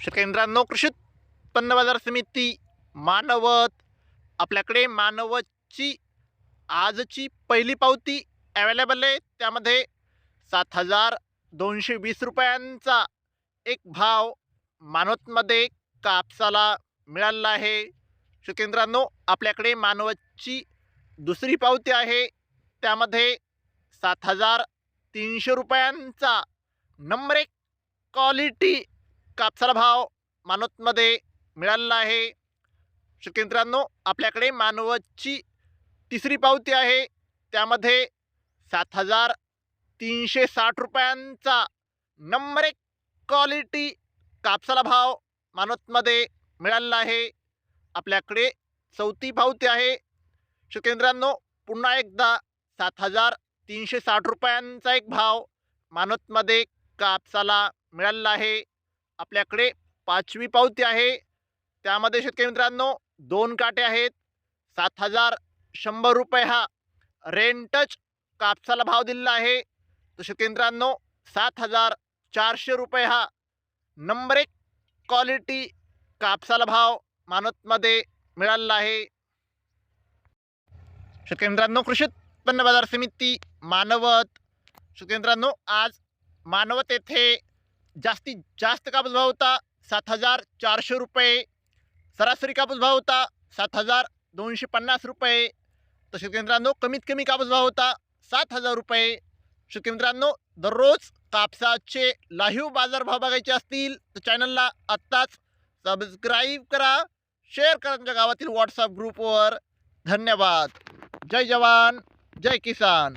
शेतकऱ्यांनो कृषी उत्पन्न बाजार समिती मानवत आपल्याकडे मानवतची आजची पहिली पावती अवेलेबल आहे. त्यामध्ये सात हजार दोनशे वीस रुपयांचा एक भाव मानवतमध्ये कापसाला मिळालेला आहे. शेतकऱ्यांनो आपल्याकडे मानवतची दुसरी पावती आहे. त्यामध्ये सात हजार तीनशे रुपयांचा नंबर एक क्वालिटी कापसाला भाव मानवतमध्ये मिळालेला आहे. शेतकऱ्यांनो आपल्याकडे मानवतची तिसरी पावती आहे. त्यामध्ये सात हजार तीनशे साठ रुपयांचा नंबर एक क्वालिटी कापसाला भाव मानवतमध्ये मिळालेला आहे. आपल्याकडे चौथी पावती आहे. शेतकऱ्यांनो पुन्हा एकदा सात हजार तीनशे साठ रुपयांचा एक भाव मानवतमध्ये कापसाला मिळालेला आहे. आपल्याकडे पाचवी पावती आहे. त्यामध्ये शेतकरी मित्रांनो दोन काटे आहेत. सात हजार शंभर रुपये हा रेंटच कापसाला भाव दिलेला आहे. तर शेतकरी मित्रांनो सात हजार चारशे रुपये हा नंबर एक क्वालिटी कापसाला भाव मानवतमध्ये मिळालेला आहे. शेतकरी मित्रांनो कृषी उत्पन्न बाजार समिती मानवत. शेतकरी मित्रांनो आज मानवत येथे जास्तीत जास्त कापूस भाव होता सात हजार चारशे रुपये. सरासरी कापूस भाव होता सात हजार दोनशे पन्नास रुपये. तर शेतकरी मित्रांनो कमीत कमी कापूस भाव होता सात हजार रुपये. शेतकरी मित्रांनो दररोज कापसाचे लाईव्ह बाजारभाव बघायचे असतील तर चॅनलला आत्ताच सबस्क्राईब करा. शेअर करा तुमच्या गावातील व्हॉट्सअप ग्रुपवर धन्यवाद. जय जवान जय किसान.